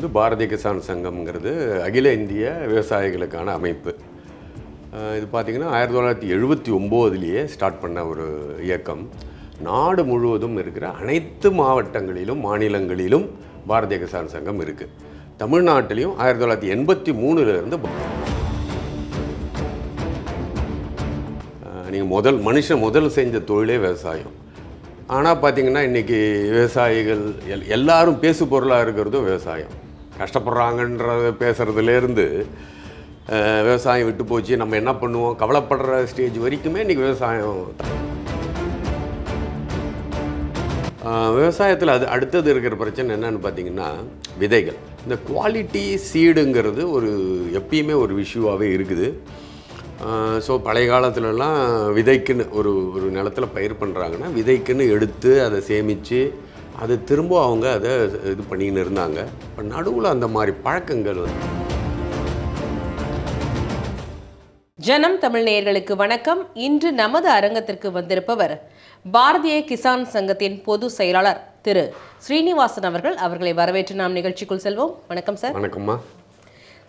வந்து பாரதிய கிசான் சங்கம்ங்கிறது அகில இந்திய விவசாயிகளுக்கான அமைப்பு. இது பார்த்திங்கன்னா ஆயிரத்தி தொள்ளாயிரத்தி எழுபத்தி ஒம்போதுலேயே ஸ்டார்ட் பண்ண ஒரு இயக்கம். நாடு முழுவதும் இருக்கிற அனைத்து மாவட்டங்களிலும் மாநிலங்களிலும் பாரதிய கிசான் சங்கம் இருக்குது தமிழ்நாட்டிலையும் ஆயிரத்தி தொள்ளாயிரத்தி எண்பத்தி மூணுலேருந்து நீங்கள் முதல் மனுஷன் முதல் செஞ்ச தொழிலே விவசாயம். ஆனால் பார்த்திங்கன்னா இன்றைக்கி விவசாயிகள் எல் எல்லாரும் பேசு பொருளாக இருக்கிறதும் விவசாயம். கஷ்டப்படுறாங்கன்றத பேசுகிறதுலேருந்து விவசாயம் விட்டு போச்சு. நம்ம என்ன பண்ணுவோம்? கவலைப்படுற ஸ்டேஜ் வரைக்குமே இன்றைக்கி விவசாயம் விவசாயத்தில் அது அடுத்தது இருக்கிற பிரச்சனை என்னன்னு பார்த்தீங்கன்னா விதைகள். இந்த குவாலிட்டி சீடுங்கிறது ஒரு எப்பயுமே ஒரு விஷயமாகவே இருக்குது. ஸோ பழைய காலத்துலலாம் விதைக்குன்னு ஒரு ஒரு நிலத்துல பயிர் பண்ணுறாங்கன்னா விதைக்குன்னு எடுத்து அதை சேமித்து அதை திரும்ப அவங்க அதை இது பண்ணின்னு இருந்தாங்க. இப்போ நடுவில் அந்த மாதிரி பழக்கங்கள் வந்து ஜனம் தமிழ் நேயர்களுக்கு வணக்கம். இன்று நமது அரங்கத்திற்கு வந்திருப்பவர் பாரதிய கிசான் சங்கத்தின் பொது செயலாளர் திரு ஸ்ரீனிவாசன் அவர்கள். அவர்களை வரவேற்று நாம் நிகழ்ச்சிக்குள் செல்வோம். வணக்கம் சார். வணக்கம்மா.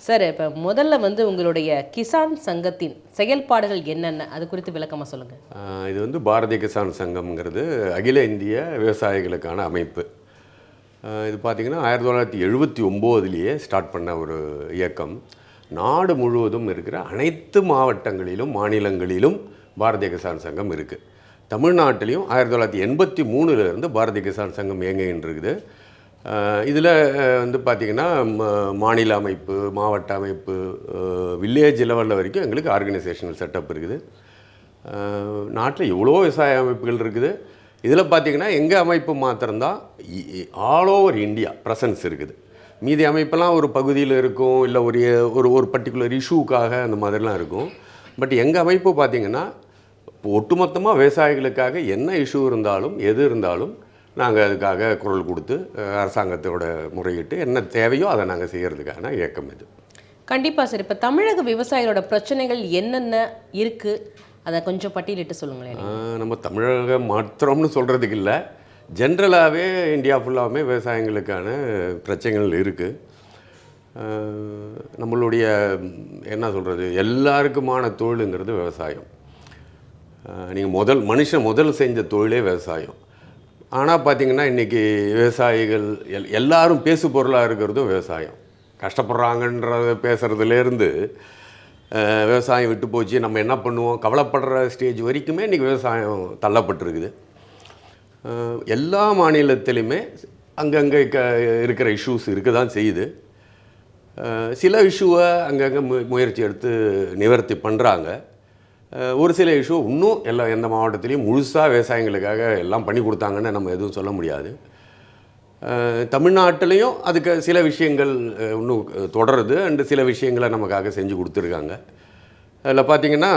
சார் இப்போ முதல்ல வந்து உங்களுடைய கிசான் சங்கத்தின் செயல்பாடுகள் என்னென்ன? அது குறித்து விளக்கமாக சொல்லுங்கள் இது வந்து பாரதிய கிசான் சங்கம்ங்கிறது அகில இந்திய விவசாயிகளுக்கான அமைப்பு. இது பார்த்திங்கன்னா ஆயிரத்தி தொள்ளாயிரத்தி எழுபத்தி ஒம்போதுலேயே ஸ்டார்ட் பண்ண ஒரு இயக்கம். நாடு முழுவதும் இருக்கிற அனைத்து மாவட்டங்களிலும் மாநிலங்களிலும் பாரதிய கிசான் சங்கம் இருக்குது தமிழ்நாட்டிலையும் ஆயிரத்தி தொள்ளாயிரத்தி எண்பத்தி மூணுலேருந்து பாரதிய கிசான் சங்கம் இயங்கின்னு இருக்குது இதில் வந்து பார்த்திங்கன்னா மாநில அமைப்பு மாவட்ட அமைப்பு வில்லேஜ் லெவலில் வரைக்கும் எங்களுக்கு ஆர்கனைசேஷனல் செட்டப் இருக்குது. நாட்டில் எவ்வளோ விவசாய அமைப்புகள் இருக்குது. இதில் பார்த்திங்கன்னா எங்கள் அமைப்பு மாத்திரம்தான் ஆல் ஓவர் இந்தியா ப்ரெசன்ஸ் இருக்குது. மீதி அமைப்பெல்லாம் ஒரு பகுதியில் இருக்கும் இல்லை ஒரு ஒரு ஒரு பர்டிகுலர் இஷ்யூக்காக அந்த மாதிரிலாம் இருக்கும். பட் எங்கள் அமைப்பு பார்த்திங்கன்னா ஒட்டுமொத்தமாக விவசாயிகளுக்காக என்ன இஷ்யூ இருந்தாலும் எது இருந்தாலும் நாங்கள் அதுக்காக குரல் கொடுத்து அரசாங்கத்தோட முறையிட்டு என்ன தேவையோ அதை நாங்கள் செய்கிறதுக்கான இயக்கம் இது. கண்டிப்பாக சார். இப்போ தமிழக விவசாயிகளோட பிரச்சனைகள் என்னென்ன இருக்குது அதை கொஞ்சம் பட்டியலிட்டு சொல்லுங்களேன். நம்ம தமிழக மாத்திரம்னு சொல்கிறதுக்கு இல்லை. ஜென்ரலாகவே இந்தியா ஃபுல்லாகவே விவசாயிகளுக்கான பிரச்சனைகள் இருக்குது நம்மளுடைய என்ன சொல்கிறது எல்லாருக்குமான தொழிலுங்கிறது விவசாயம். நீங்கள் முதல் மனுஷன் முதல் செஞ்ச தொழிலே விவசாயம். ஆனால் பார்த்திங்கன்னா இன்றைக்கி விவசாயிகள் எல் எல்லாரும் பேசு பொருளாக இருக்கிறதும் விவசாயம். கஷ்டப்படுறாங்கன்றத பேசுகிறதுலேருந்து விவசாயம் விட்டு போச்சு. நம்ம என்ன பண்ணுவோம்? கவலைப்படுற ஸ்டேஜ் வரைக்குமே இன்றைக்கி விவசாயம் தள்ளப்பட்டிருக்குது. எல்லா மாநிலத்திலையுமே அங்கங்கே க இருக்கிற இஷ்யூஸ் இருக்க தான் செய்யுது சில இஷ்யூவை அங்கங்கே மு முயற்சி எடுத்து நிவர்த்தி பண்ணுறாங்க ஒரு சில இஷ்யூ இன்னும் எல்லா எந்த மாவட்டத்திலையும் முழுசாக விவசாயிகளுக்காக எல்லாம் பண்ணி கொடுத்தாங்கன்னு நம்ம எதுவும் சொல்ல முடியாது. தமிழ்நாட்டிலையும் அதுக்கு சில விஷயங்கள் இன்னும் தொடருது. அண்டு சில விஷயங்களை நமக்காக செஞ்சு கொடுத்துருக்காங்க. அதில் பார்த்தீங்கன்னா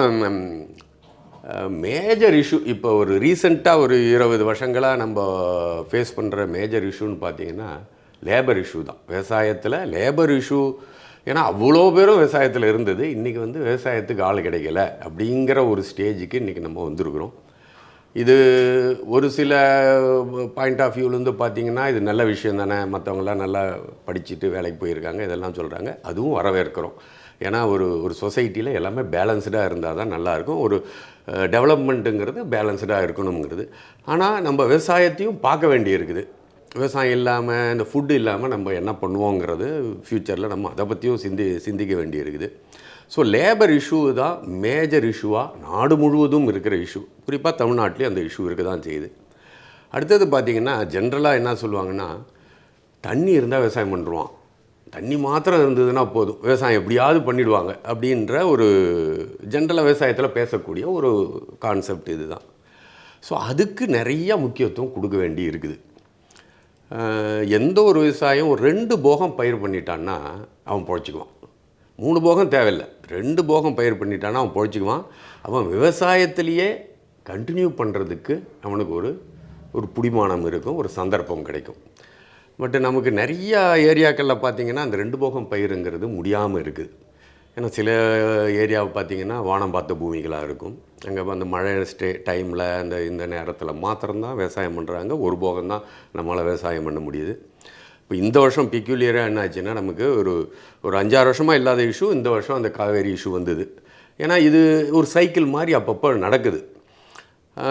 மேஜர் இஷ்யூ இப்போ ஒரு ரீசெண்டாக ஒரு இருபது வருஷங்களாக நம்ம ஃபேஸ் பண்ணுற மேஜர் இஷ்யூன்னு பார்த்தீங்கன்னா லேபர் இஷ்யூ தான். விவசாயத்தில் லேபர் இஷ்யூ ஏன்னா அவ்வளோ பேரும் விவசாயத்தில் இருந்தது. இன்றைக்கி வந்து விவசாயத்துக்கு ஆள் கிடைக்கல அப்படிங்கிற ஒரு ஸ்டேஜுக்கு இன்றைக்கி நம்ம வந்திருக்கிறோம். இது ஒரு சில பாயிண்ட் ஆஃப் வியூலேருந்து பார்த்தீங்கன்னா இது நல்ல விஷயம் தானே. மற்றவங்களாம் நல்லா படிச்சுட்டு வேலைக்கு போயிருக்காங்க இதெல்லாம் சொல்கிறாங்க அதுவும் வரவேற்கிறோம். ஏன்னா ஒரு ஒரு சொசைட்டியில் எல்லாமே பேலன்ஸ்டாக இருந்தால் தான் நல்லாயிருக்கும் ஒரு டெவலப்மெண்ட்டுங்கிறது பேலன்ஸ்டாக இருக்கணுங்கிறது ஆனால் நம்ம விவசாயத்தையும் பார்க்க வேண்டியிருக்குது. விவசாயம் இல்லாமல் இந்த ஃபுட்டு இல்லாமல் நம்ம என்ன பண்ணுவோங்கிறது ஃப்யூச்சரில் நம்ம அதை பற்றியும் சிந்தி சிந்திக்க வேண்டியிருக்குது. ஸோ லேபர் இஷ்யூ தான் மேஜர் இஷ்யூவாக நாடு முழுவதும் இருக்கிற இஷ்யூ குறிப்பாக தமிழ்நாட்டிலே அந்த இஷ்யூ இருக்க தான் செய்யுது. அடுத்தது பார்த்திங்கன்னா ஜென்ரலாக என்ன சொல்லுவாங்கன்னா தண்ணி இருந்தால் விவசாயம் பண்ணுருவான் தண்ணி மாத்திரம் இருந்ததுன்னா போதும். விவசாயம் எப்படியாவது பண்ணிடுவாங்க அப்படின்ற ஒரு ஜென்ரலாக விவசாயத்தில் பேசக்கூடிய ஒரு கான்செப்ட் இது தான் ஸோ அதுக்கு நிறையா முக்கியத்துவம் கொடுக்க வேண்டி இருக்குது எந்த ஒரு விவசாயம் ஒரு ரெண்டு போகம் பயிர் பண்ணிட்டான்னா அவன் பொழைச்சிக்குவான். மூணு போகம் தேவையில்லை. ரெண்டு போகம் பயிர் பண்ணிட்டான்னா அவன் பொழைச்சிக்குவான். அவன் விவசாயத்திலேயே கண்டினியூ பண்ணுறதுக்கு அவனுக்கு ஒரு ஒரு புடிமானம் இருக்கும் ஒரு சந்தர்ப்பம் கிடைக்கும். பட் நமக்கு நிறையா ஏரியாக்களில் பார்த்தீங்கன்னா அந்த ரெண்டு போகம் பயிருங்கிறது முடியாமல் இருக்குது. ஏன்னா சில ஏரியாவை பார்த்தீங்கன்னா வானம் பார்த்த பூமிகளாக இருக்கும். அங்கே அந்த மழை ஸ்டே டைமில் அந்த இந்த நேரத்தில் மாத்திரம்தான் விவசாயம் பண்ணுறாங்க ஒரு போகம் தான் நம்மளால் விவசாயம் பண்ண முடியுது. இப்போ இந்த வருஷம் பிக்யூலியராக என்ன ஆச்சுன்னா நமக்கு ஒரு ஒரு அஞ்சாறு வருஷமாக இல்லாத இஷ்யூ இந்த வருஷம் அந்த காவேரி இஷ்யூ வந்தது. ஏன்னா இது ஒரு சைக்கிள் மாதிரி அப்பப்போ நடக்குது.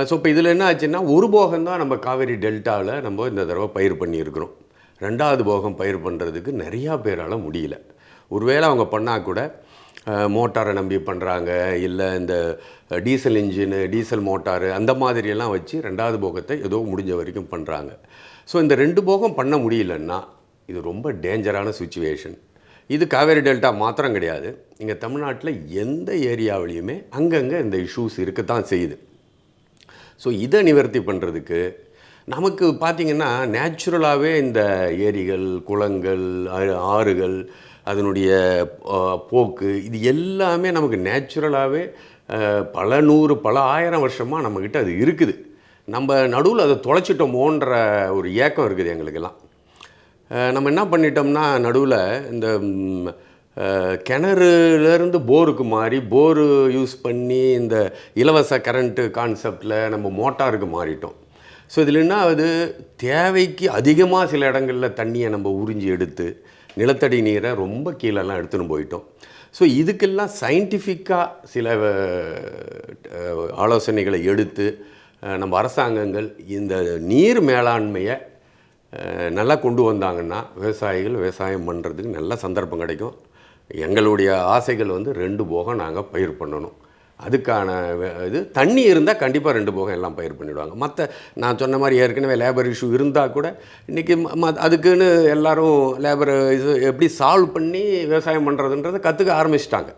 ஸோ இப்போ இதில் என்ன ஆச்சுன்னா ஒரு போகம் தான் நம்ம காவேரி டெல்டாவில் நம்ம இந்த தடவை பயிர் பண்ணியிருக்கிறோம். ரெண்டாவது போகம் பயிர் பண்ணுறதுக்கு நிறையா பேரால் முடியல. ஒருவேளை அவங்க பண்ணால் கூட மோட்டாரை நம்பி பண்ணுறாங்க இல்லை இந்த டீசல் இன்ஜினு டீசல் மோட்டாரு அந்த மாதிரியெல்லாம் வச்சு ரெண்டாவது போகத்தை ஏதோ முடிஞ்ச வரைக்கும் பண்ணுறாங்க ஸோ இந்த ரெண்டு போகம் பண்ண முடியலன்னா இது ரொம்ப டேஞ்சரான சுச்சுவேஷன். இது காவேரி டெல்டா மாத்திரம் கிடையாது. இங்கே தமிழ்நாட்டில் எந்த ஏரியாவிலையுமே அங்கங்கே இந்த இஷ்யூஸ் இருக்கத்தான் செய்யுது. ஸோ இதை நிவர்த்தி பண்ணுறதுக்கு நமக்கு பார்த்திங்கன்னா நேச்சுரலாகவே இந்த ஏரிகள் குளங்கள் ஆறுகள் அதனுடைய போக்கு இது எல்லாமே நமக்கு நேச்சுரலாகவே பல நூறு பல ஆயிரம் வருஷமாக நம்மக்கிட்ட அது இருக்குது. நம்ம நடுவில் அதை தொலைச்சிட்டோமோன்ற ஒரு ஏக்கம் இருக்குது எங்களுக்கெல்லாம். நம்ம என்ன பண்ணிட்டோம்னா நடுவில் இந்த கிணறுலேருந்து போருக்கு மாறி போரு யூஸ் பண்ணி இந்த இலவச கரண்ட்டு கான்செப்டில் நம்ம மோட்டாருக்கு மாறிட்டோம். ஸோ இதில் என்ன ஆகுது? தேவைக்கு அதிகமாக சில இடங்களில் தண்ணியை நம்ம உறிஞ்சி எடுத்து நிலத்தடி நீரை ரொம்ப கீழெல்லாம் எடுத்துன்னு போயிட்டோம். ஸோ இதுக்கெல்லாம் சயின்டிஃபிக்காக சில ஆலோசனைகளை எடுத்து நம்ம அரசாங்கங்கள் இந்த நீர் மேலாண்மையை நல்லா கொண்டு வந்தாங்கன்னா விவசாயிகள் விவசாயம் பண்ணுறதுக்கு நல்ல சந்தர்ப்பம் கிடைக்கும். எங்களுடைய ஆசைகள் வந்து ரெண்டு போக நாங்கள் பயிர் பண்ணணும். அதுக்கான வே- இது தண்ணி இருந்தால் கண்டிப்பாக ரெண்டு போகம் எல்லாம் பயிர் பண்ணிவிடுவாங்க மற்ற நான் சொன்ன மாதிரி ஏற்கனவே லேபர் இஷ்யூ இருந்தால் கூட இன்றைக்கி அதுக்குன்னு எல்லோரும் லேபர் இது எப்படி சால்வ் பண்ணி விவசாயம் பண்ணுறதுன்றதை கற்றுக்க ஆரம்பிச்சிட்டாங்க.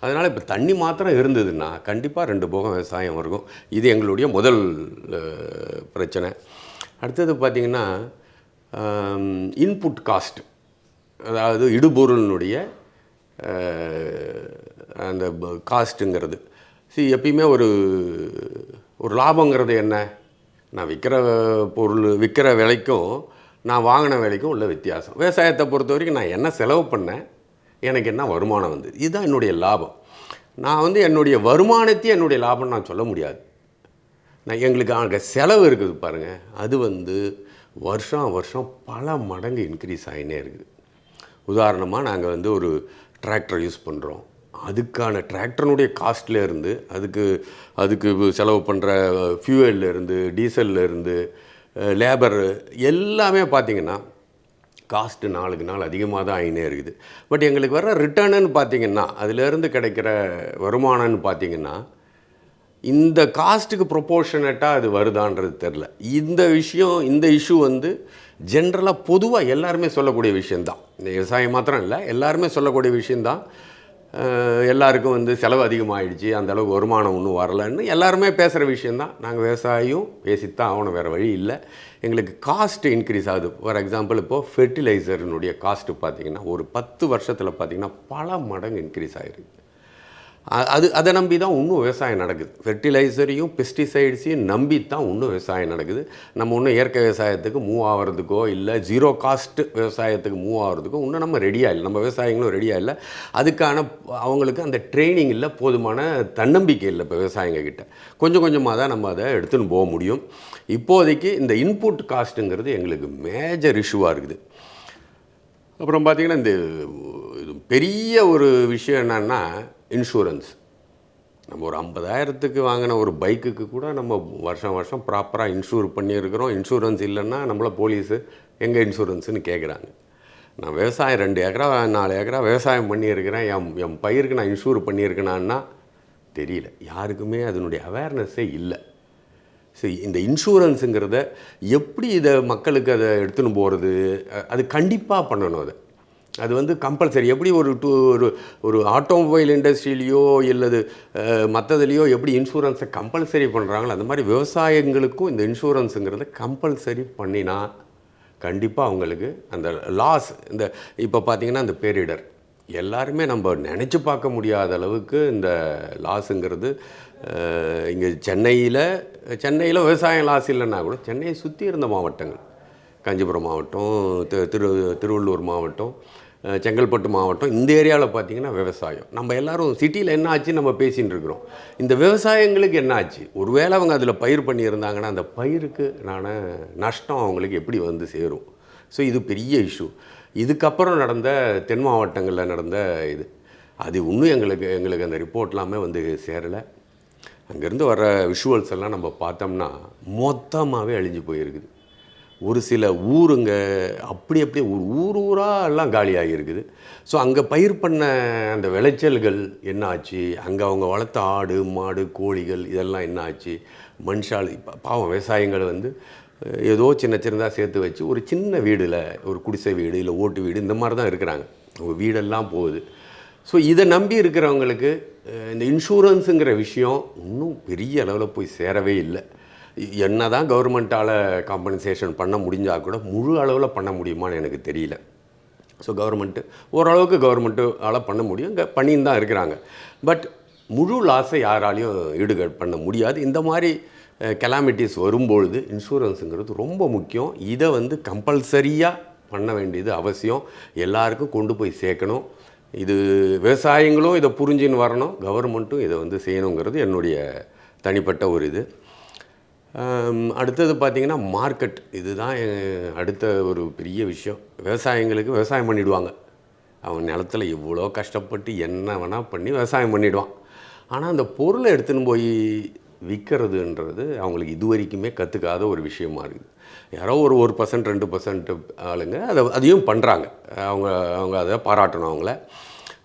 அதனால் இப்போ தண்ணி மாத்திரம் இருந்ததுன்னா கண்டிப்பாக ரெண்டு போகம் விவசாயம் இருக்கும் இது எங்களுடைய முதல் பிரச்சனை. அடுத்தது பார்த்திங்கன்னா இன்புட் காஸ்ட் அதாவது இடுபொருளினுடைய அந்த காஸ்ட்டுங்கிறது சி எப்பயுமே ஒரு ஒரு லாபங்கிறது என்ன? நான் விற்கிற பொருள் விற்கிற விலைக்கும் நான் வாங்கின விலைக்கும் உள்ள வித்தியாசம். விவசாயத்தை பொறுத்த வரைக்கும் நான் என்ன செலவு பண்ணேன்? எனக்கு என்ன வருமானம் வந்தது? இதுதான் என்னுடைய லாபம். நான் வந்து என்னுடைய வருமானத்தையும் என்னுடைய லாபம் நான் சொல்ல முடியாது. நான் எங்களுக்கு அங்கே செலவு இருக்குது பாருங்கள் அது வந்து வருஷம் வருஷம் பல மடங்கு இன்க்ரீஸ் ஆகினே இருக்குது. உதாரணமாக நாங்கள் வந்து ஒரு டிராக்டர் யூஸ் பண்ணுறோம் அதுக்கான டிராக்டர்னுடைய காஸ்ட்லேருந்து அதுக்கு அதுக்கு செலவு பண்ணுற ஃபியூவல்ல இருந்து டீசல்ல இருந்து லேபர் எல்லாமே பார்த்திங்கன்னா காஸ்ட்டு நாளுக்கு நாள் அதிகமாக தான் ஆகினே இருக்குது. பட் எங்களுக்கு வர ரிட்டர்னுன்னு பார்த்திங்கன்னா அதுலேருந்து கிடைக்கிற வருமானம்னு பார்த்தீங்கன்னா இந்த காஸ்ட்டுக்கு ப்ரொப்போர்ஷனேட்டாக அது வருதான்றது தெரில. இந்த விஷயம் இந்த இஷ்யூ வந்து ஜென்ரலாக பொதுவாக எல்லாருமே சொல்லக்கூடிய விஷயந்தான் இந்த விவசாயம் மாத்திரம் இல்லை எல்லாருமே சொல்லக்கூடிய விஷயந்தான் எல்லாருக்கும் வந்து செலவு அதிகமாகிடுச்சு அந்த அளவுக்கு வருமானம் ஒன்றும் வரலன்னு எல்லாருமே பேசுகிற விஷயந்தான் நாங்கள் விவசாயியும் பேசித்தான் ஆகணும் வேறு வழி இல்லை. எங்களுக்கு காஸ்ட் இன்க்ரீஸ் ஆகுது. ஃபார் எக்ஸாம்பிள் இப்போது ஃபெர்டிலைசருனுடைய காஸ்ட்டு பார்த்திங்கன்னா ஒரு பத்து வருஷத்தில் பார்த்தீங்கன்னா பல மடங்கு இன்க்ரீஸ் ஆகிருக்கு அது அதை நம்பி தான் இன்னும் விவசாயம் நடக்குது. ஃபெர்டிலைசரையும் பெஸ்டிசைட்ஸையும் நம்பி தான் இன்னும் விவசாயம் நடக்குது. நம்ம இன்னும் இயற்கை விவசாயத்துக்கு மூவ் ஆகிறதுக்கோ இல்லை ஜீரோ காஸ்ட் விவசாயத்துக்கு மூவ் ஆகிறதுக்கோ இன்னும் நம்ம ரெடியாக இல்லை. நம்ம விவசாயிகளும் ரெடியாக இல்லை. அதுக்கான அவங்களுக்கு அந்த ட்ரைனிங் இல்லை போதுமான தன்னம்பிக்கை இல்லை இப்போ விவசாயிங்க கிட்ட. கொஞ்சம் கொஞ்சமாக தான் நம்ம அதை எடுத்துன்னு போக முடியும். இப்போதைக்கு இந்த இன்புட் காஸ்ட்டுங்கிறது எங்களுக்கு மேஜர் இஷ்யூவாக இருக்குது. அப்புறம் பார்த்திங்கன்னா இந்த இது பெரிய ஒரு விஷயம் என்னன்னா இன்சூரன்ஸ் நம்ம ஒரு ஐம்பதாயிரத்துக்கு வாங்கின ஒரு பைக்குக்கு கூட நம்ம வருஷம் வருஷம் ப்ராப்பராக இன்சூர் பண்ணியிருக்கிறோம். இன்சூரன்ஸ் இல்லைன்னா நம்மளை போலீஸு எங்கே இன்சூரன்ஸுன்னு கேட்குறாங்க நான் விவசாயம் ரெண்டு ஏக்கரா நாலு ஏக்கரா விவசாயம் பண்ணியிருக்கிறேன். என் என் பயிருக்கு நான் இன்சூர் பண்ணியிருக்கேனான்னா தெரியல. யாருக்குமே அதனுடைய அவேர்னஸ்ஸே இல்லை. சரி இந்த இன்சூரன்ஸுங்கிறத எப்படி இதை மக்களுக்கு அதை எடுத்துன்னு போகிறது அது கண்டிப்பாக பண்ணணும் அதை. அது வந்து கம்பல்சரி எப்படி ஒரு டூ ஒரு ஒரு ஆட்டோமொபைல் இண்டஸ்ட்ரியிலையோ இல்லது மற்றதுலேயோ எப்படி இன்சூரன்ஸை கம்பல்சரி பண்ணுறாங்களோ அந்த மாதிரி விவசாயங்களுக்கும் இந்த இன்சூரன்ஸுங்கிறத கம்பல்சரி பண்ணினா கண்டிப்பாக அவங்களுக்கு அந்த லாஸ் இந்த இப்போ பார்த்திங்கன்னா அந்த பேரிடர். எல்லாருமே நம்ம நினச்சி பார்க்க முடியாத அளவுக்கு இந்த லாஸுங்கிறது இங்கே சென்னையில் சென்னையில் விவசாயம் லாஸ் இல்லைன்னா கூட சென்னையை சுற்றி இருந்த மாவட்டங்கள். காஞ்சிபுரம் மாவட்டம் திரு திரு திருவள்ளூர் மாவட்டம் செங்கல்பட்டு மாவட்டம் இந்த ஏரியாவில் பார்த்தீங்கன்னா விவசாயம். நம்ம எல்லாரும் சிட்டியில் என்ன ஆச்சு நம்ம பேசின்னு இருக்கிறோம். இந்த விவசாயங்களுக்கு என்ன ஆச்சு? ஒருவேளை அவங்க அதில் பயிர் பண்ணியிருந்தாங்கன்னா அந்த பயிருக்கு நான் நஷ்டம் அவங்களுக்கு எப்படி வந்து சேரும்? ஸோ இது பெரிய இஷ்யூ இதுக்கப்புறம் நடந்த தென் மாவட்டங்களில் நடந்த இது. அது இன்னும் எங்களுக்கு எங்களுக்கு அந்த ரிப்போர்ட் எல்லாமே வந்து சேரலை. அங்கேருந்து வர விஷுவல்ஸ் எல்லாம் நம்ம பார்த்தோம்னா மொத்தமாகவே அழிஞ்சு போயிருக்குது. ஒரு சில ஊருங்க அப்படி அப்படியே ஒரு ஊர் ஊராக எல்லாம் காலியாகி இருக்குது. ஸோ அங்கே பயிர் பண்ண அந்த விளைச்சல்கள் என்ன ஆச்சு? அங்கே அவங்க வளர்த்த ஆடு மாடு கோழிகள் இதெல்லாம் என்ன ஆச்சு? மனுஷால் இப்போ பாவம் விவசாயங்கள் வந்து ஏதோ சின்ன சின்னதாக சேர்த்து வச்சு ஒரு சின்ன வீடில் ஒரு குடிசை வீடு இல்லை ஓட்டு வீடு இந்த மாதிரி தான் இருக்கிறாங்க. அவங்க வீடெல்லாம் போகுது. ஸோ இதை நம்பி இருக்கிறவங்களுக்கு இந்த இன்சூரன்ஸுங்கிற விஷயம் இன்னும் பெரிய அளவில் போய் சேரவே இல்லை. என்ன தான் கவர்மெண்ட்டால் காம்பன்சேஷன் பண்ண முடிஞ்சால் கூட முழு அளவில் பண்ண முடியுமான்னு எனக்கு தெரியல. ஸோ கவர்மெண்ட்டு ஓரளவுக்கு கவர்மெண்ட்டால் பண்ண முடியும். இங்கே பண்ணின்னு தான் இருக்கிறாங்க. பட் முழு லாஸை யாராலையும் ஈடுகட் பண்ண முடியாது. இந்த மாதிரி கெலாமிட்டிஸ் வரும்பொழுது இன்சூரன்ஸுங்கிறது ரொம்ப முக்கியம். இதை வந்து கம்பல்சரியாக பண்ண வேண்டியது அவசியம். எல்லாருக்கும் கொண்டு போய் சேர்க்கணும். இது விவசாயிங்களும் இதை புரிஞ்சுன்னு வரணும். கவர்மெண்ட்டும் இதை வந்து செய்யணுங்கிறது என்னுடைய தனிப்பட்ட ஒரு இது. அடுத்தது பார்த்திங்கன்னா மார்க்கெட். இதுதான் எ- அடுத்த ஒரு பெரிய விஷயம். விவசாயிங்களுக்கு விவசாயம் பண்ணிவிடுவாங்க அவன் நிலத்துல இவ்வளோ கஷ்டப்பட்டு என்ன வேணால் பண்ணி விவசாயம் பண்ணிவிடுவான் ஆனால் அந்த பொருளை எடுத்துன்னு போய் விற்கிறதுன்றது அவங்களுக்கு இது வரைக்குமே கற்றுக்காத ஒரு விஷயமா இருக்குது. யாரோ ஒரு ஒரு பர்சன்ட் ரெண்டு பர்சன்ட் ஆளுங்க அதை அதையும் பண்ணுறாங்க அவங்க அவங்க அதை பாராட்டணும் அவங்கள.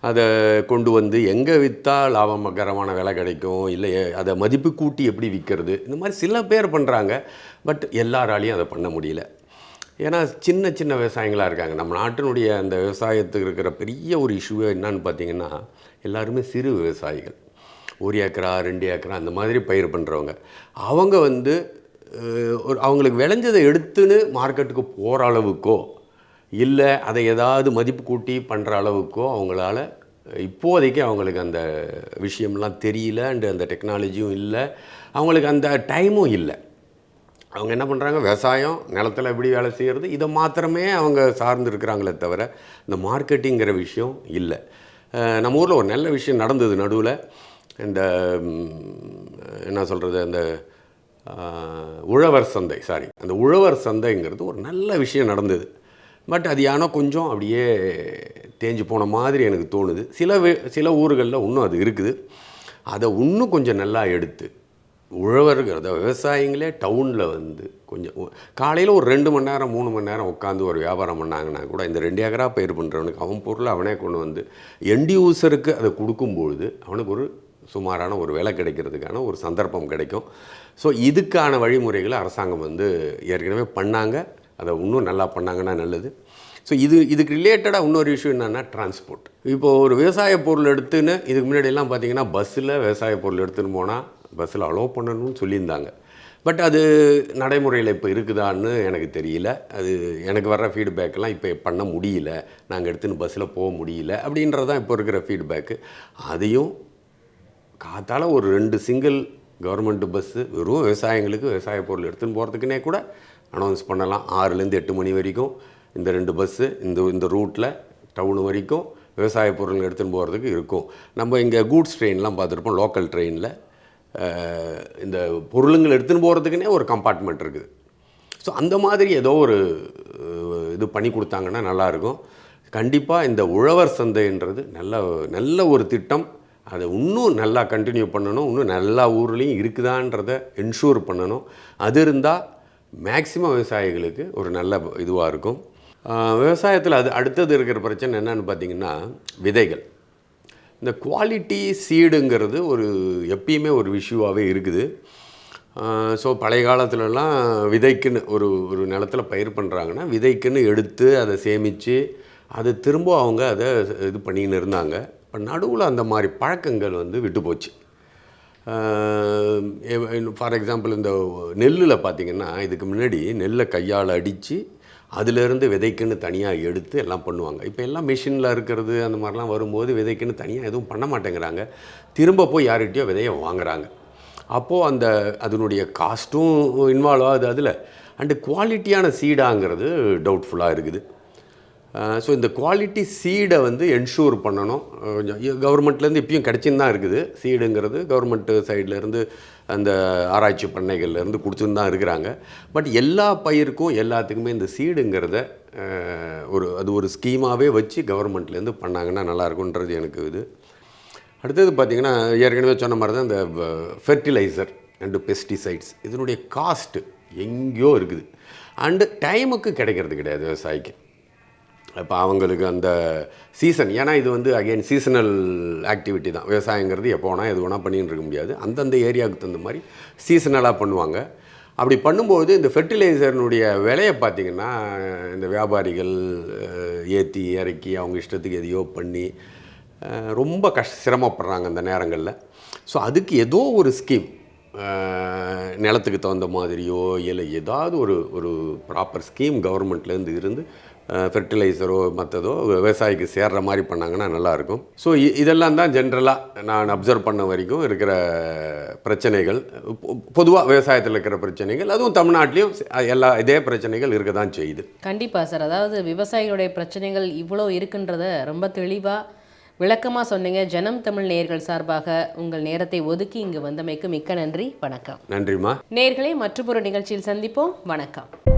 அதை கொண்டு வந்து எங்கே விற்றா லாபகரமான விலை கிடைக்கும்? இல்லை அதை மதிப்பு கூட்டி எப்படி விற்கிறது? இந்த மாதிரி சில பேர் பண்ணுறாங்க பட் எல்லாராலையும் அதை பண்ண முடியல. ஏன்னா சின்ன சின்ன விவசாயிகளாக இருக்காங்க. நம்ம நாட்டினுடைய அந்த விவசாயத்துக்கு இருக்கிற பெரிய ஒரு இஷ்யூவே என்னன்னு பார்த்தீங்கன்னா எல்லாருமே சிறு விவசாயிகள். ஒரு ஏக்கரா ரெண்டு ஏக்கரா அந்த மாதிரி பயிர் பண்ணுறவங்க அவங்க வந்து ஒரு அவங்களுக்கு விளைஞ்சதை எடுத்துன்னு மார்க்கெட்டுக்கு போகிற அளவுக்கோ இல்லை அதை ஏதாவது மதிப்பு கூட்டி பண்ணுற அளவுக்கோ அவங்களால இப்போதைக்கு அவங்களுக்கு அந்த விஷயம்லாம் தெரியல அண்டு அந்த டெக்னாலஜியும் இல்லை. அவங்களுக்கு அந்த டைமும் இல்லை. அவங்க என்ன பண்ணுறாங்க விவசாயம் நிலத்துல எப்படி வேலை செய்கிறது இதை மாத்திரமே அவங்க சார்ந்து இருக்கிறாங்களே தவிர இந்த மார்க்கெட்டிங்கிற விஷயம் இல்லை. நம்ம ஊரில் ஒரு நல்ல விஷயம் நடந்தது நடுவில். இந்த என்ன சொல்கிறது அந்த உழவர் சந்தை சாரி அந்த உழவர் சந்தைங்கிறது ஒரு நல்ல விஷயம் நடந்தது. பட் அது யானோ கொஞ்சம் அப்படியே தேஞ்சு போன மாதிரி எனக்கு தோணுது. சில சில ஊர்களில் இன்னும் அது இருக்குது. அதை இன்னும் கொஞ்சம் நல்லா எடுத்து உழவர்கள் அதாவது விவசாயிங்களே டவுனில் வந்து கொஞ்சம் காலையில் ஒரு ரெண்டு மணி நேரம் மூணு மணி நேரம் உட்காந்து ஒரு வியாபாரம் பண்ணாங்கன்னா கூட இந்த ரெண்டு ஏக்கரா பயிர் பண்ணுறவனுக்கு அவன் பொருளை அவனே கொண்டு வந்து எண்ட் யூசருக்கு அதை கொடுக்கும்பொழுது அவனுக்கு ஒரு சுமாரான ஒரு விலை கிடைக்கிறதுக்கான ஒரு சந்தர்ப்பம் கிடைக்கும். ஸோ இதுக்கான வழிமுறைகளை அரசாங்கம் வந்து ஏற்கனவே பண்ணாங்க. அதை இன்னும் நல்லா பண்ணாங்கன்னா நல்லது. ஸோ இது இதுக்கு ரிலேட்டடாக இன்னொரு இஷ்யூ என்னென்னா டிரான்ஸ்போர்ட் இப்போ ஒரு விவசாய பொருள் எடுத்துன்னு இதுக்கு முன்னாடியெல்லாம் பார்த்தீங்கன்னா பஸ்ஸில் விவசாய பொருள் எடுத்துன்னு போனால் பஸ்ஸில் அலோவ் பண்ணணும்னு சொல்லியிருந்தாங்க. பட் அது நடைமுறையில் இப்போ இருக்குதான்னு எனக்கு தெரியல. அது எனக்கு வர்ற ஃபீட்பேக்கெலாம் இப்போ பண்ண முடியல. நாங்கள் எடுத்துன்னு பஸ்ஸில் போக முடியல அப்படின்றது தான் இப்போ இருக்கிற ஃபீட்பேக்கு அதையும் காத்தால் ஒரு ரெண்டு சிங்கிள் கவர்மெண்ட் பஸ்ஸு வெறும் விவசாயிங்களுக்கு விவசாய பொருள் எடுத்துன்னு போகிறதுக்குனே கூட அனௌன்ஸ் பண்ணலாம். ஆறுலேருந்து எட்டு மணி வரைக்கும் இந்த ரெண்டு பஸ்ஸு இந்த இந்த ரூட்டில் டவுன் வரைக்கும் விவசாய பொருள் எடுத்துன்னு போகிறதுக்கு இருக்கும். நம்ம இங்கே கூட்ஸ் ட்ரெயின்லாம் பார்த்துருப்போம் லோக்கல் ட்ரெயினில் இந்த பொருளுங்கள் எடுத்துன்னு போகிறதுக்குனே ஒரு கம்பார்ட்மெண்ட் இருக்குது. ஸோ அந்த மாதிரி ஏதோ ஒரு இது பண்ணி கொடுத்தாங்கன்னா நல்லாயிருக்கும். கண்டிப்பாக இந்த உழவர் சந்தைன்றது நல்ல நல்ல ஒரு திட்டம். அதை இன்னும் நல்லா கண்டினியூ பண்ணணும். இன்னும் எல்லா ஊர்லேயும் இருக்குதான்றதை என்ஷூர் பண்ணணும். அது இருந்தால் மேக்சிமம் விவசாயிகளுக்கு ஒரு நல்ல இதுவாக இருக்கும். விவசாயத்தில் அது அடுத்தது இருக்கிற பிரச்சனை என்னன்னு பார்த்தீங்கன்னா விதைகள். இந்த குவாலிட்டி சீடுங்கிறது ஒரு எப்பயுமே ஒரு விஷயமாகவே இருக்குது. ஸோ பழைய காலத்துலலாம் விதைக்குன்னு ஒரு ஒரு நிலத்துல பயிர் பண்ணுறாங்கன்னா விதைக்குன்னு எடுத்து அதை சேமித்து அதை திரும்ப அவங்க அதை இது பண்ணின்னு இருந்தாங்க. இப்போ நடுவில் அந்த மாதிரி பழக்கங்கள் வந்து விட்டு போச்சு ஃபார் எக்ஸாம்பிள் இந்த நெல்லில் பார்த்தீங்கன்னா இதுக்கு முன்னாடி நெல்லை கையால் அடித்து அதுலேருந்து விதைக்குன்னு தனியாக எடுத்து எல்லாம் பண்ணுவாங்க. இப்போ எல்லாம் மிஷினில் இருக்கிறது அந்த மாதிரிலாம் வரும்போது விதைக்குன்னு தனியாக எதுவும் பண்ண மாட்டேங்கிறாங்க. திரும்ப போய் யார்கிட்டயோ விதையை வாங்குறாங்க. அப்போது அந்த அதனுடைய காஸ்ட்டும் இன்வால்வ் ஆகுது அதில். அண்டு குவாலிட்டியான சீடாங்கிறது டவுட்ஃபுல்லாக இருக்குது. ஸோ இந்த குவாலிட்டி சீடை வந்து என்ஷூர் பண்ணணும். கவர்மெண்ட்லேருந்து இப்பயும் கிடச்சின்னு தான் இருக்குது. சீடுங்கிறது கவர்மெண்ட்டு சைட்லேருந்து அந்த ஆராய்ச்சி பண்ணைகள்லேருந்து கொடுத்துன்னு தான் இருக்கிறாங்க. பட் எல்லா பயிருக்கும் எல்லாத்துக்குமே இந்த சீடுங்கிறத ஒரு அது ஒரு ஸ்கீமாகவே வச்சு கவர்மெண்ட்லேருந்து பண்ணாங்கன்னா நல்லாயிருக்குன்றது எனக்கு இது. அடுத்தது பார்த்திங்கன்னா ஏற்கனவே சொன்ன மாதிரி தான் இந்த ஃபெர்டிலைசர் அண்டு பெஸ்டிசைட்ஸ் இதனுடைய காஸ்ட்டு எங்கேயோ இருக்குது. அண்டு டைமுக்கு கிடைக்கிறது கிடையாது விவசாயிக்கு. இப்போ அவங்களுக்கு அந்த சீசன் ஏன்னா இது வந்து அகைன் சீசனல் ஆக்டிவிட்டி தான். விவசாயங்கிறது எப்போ வேணால் எது வேணால் பண்ணின்னு இருக்க முடியாது. அந்தந்த ஏரியாவுக்கு தகுந்த மாதிரி சீசனலாக பண்ணுவாங்க. அப்படி பண்ணும்போது இந்த ஃபெர்டிலைசர்னுடைய விலையை பார்த்திங்கன்னா இந்த வியாபாரிகள் ஏற்றி இறக்கி அவங்க இஷ்டத்துக்கு எதையோ பண்ணி ரொம்ப கஷ் சிரமப்படுறாங்க அந்த நேரங்களில். ஸோ அதுக்கு ஏதோ ஒரு ஸ்கீம் நிலத்துக்கு தகுந்த மாதிரியோ இல்லை ஏதாவது ஒரு ஒரு ப்ராப்பர் ஸ்கீம் கவர்மெண்ட்லேருந்து இருந்து ஃபெர்டிலைசரோ மற்றதோ விவசாயிக்கு சேர்ற மாதிரி பண்ணாங்கன்னா நல்லாயிருக்கும். ஸோ இதெல்லாம் தான் ஜென்ரலாக நான் அப்சர்வ் பண்ண வரைக்கும் இருக்கிற பிரச்சனைகள். பொதுவாக விவசாயத்தில் இருக்கிற பிரச்சனைகள் அதுவும் தமிழ்நாட்டிலையும் எல்லா இதே பிரச்சனைகள் இருக்க தான் செய்யுது. கண்டிப்பாக சார். அதாவது விவசாயிகளுடைய பிரச்சனைகள் இவ்வளோ இருக்குன்றத ரொம்ப தெளிவாக விளக்கமாக சொன்னீங்க. ஜனம் தமிழ் நேயர்கள் சார்பாக உங்கள் நேரத்தை ஒதுக்கி இங்கு வந்தமைக்கு மிக்க நன்றி. வணக்கம். நன்றிம்மா. நேர்களை மற்றொரு நிகழ்ச்சியில் சந்திப்போம். வணக்கம்.